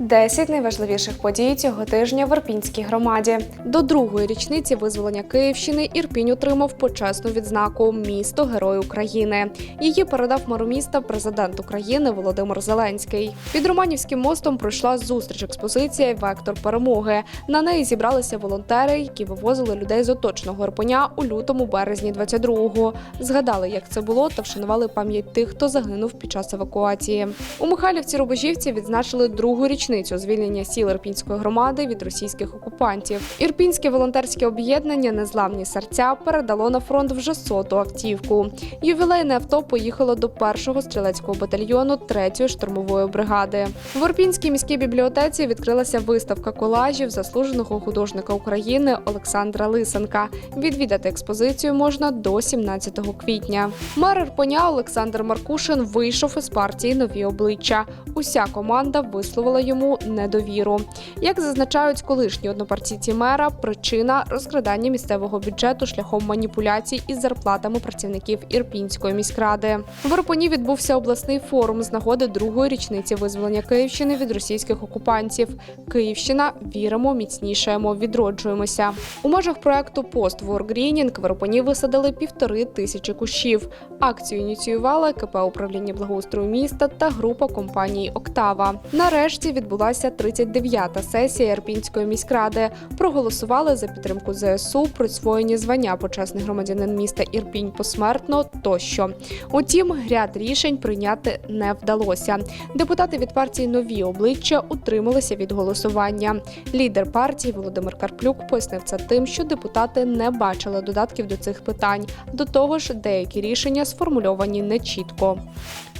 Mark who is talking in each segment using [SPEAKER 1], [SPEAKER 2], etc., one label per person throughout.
[SPEAKER 1] 10 найважливіших подій цього тижня в Ірпінській громаді. До другої річниці визволення Київщини Ірпінь отримав почесну відзнаку Місто Герой України. Її передав меру міста президент України Володимир Зеленський. Під Романівським мостом пройшла зустріч експозиція Вектор перемоги. На неї зібралися волонтери, які вивозили людей з оточного Ірпеня у лютому березні 22-го. Згадали, як це було, та вшанували пам'ять тих, хто загинув під час евакуації. У Михайлівці Рубежівці відзначили другу річницю звільнення сіл Ірпінської громади від російських окупантів. Ірпінське волонтерське об'єднання Незламні серця передало на фронт вже соту автівку. Ювілейне авто поїхало до першого стрілецького батальйону 3-ї штурмової бригади. В Ірпінській міській бібліотеці відкрилася виставка колажів заслуженого художника України Олександра Лисенка. Відвідати експозицію можна до 17 квітня. Мер Ірпеня Олександр Маркушин вийшов із партії нові обличчя. Уся команда висловила йому недовіру. Як зазначають колишні однопартійці мера, причина розкрадання місцевого бюджету шляхом маніпуляцій із зарплатами працівників Ірпінської міськради. В Ірпені відбувся обласний форум з нагоди другої річниці визволення Київщини від російських окупантів. Київщина віримо, міцнішаємо, відроджуємося. У межах проекту Пост Greening в Ірпені висадили півтори тисячі кущів. Акцію ініціювала КП управління благоустрою міста та група компаній Октава. Нарешті відбулася 39-та сесія Ірпінської міськради. Проголосували за підтримку ЗСУ, присвоєння звання почесний громадянин міста Ірпінь посмертно тощо. Утім, ряд рішень прийняти не вдалося. Депутати від партії нові обличчя утрималися від голосування. Лідер партії Володимир Карплюк пояснив це тим, що депутати не бачили додатків до цих питань. До того ж, деякі рішення сформульовані нечітко.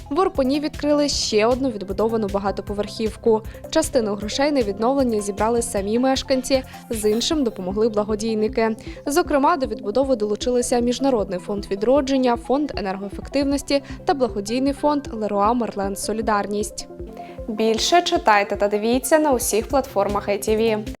[SPEAKER 1] В Орпені відкрили ще одну відбудовану багатоповерхівку. Частину грошей на відновлення зібрали самі мешканці, з іншим допомогли благодійники. Зокрема, до відбудови долучилися Міжнародний фонд відродження, фонд енергоефективності та благодійний фонд Леруа Мерлен Солідарність. Більше читайте та дивіться на усіх платформах ITV.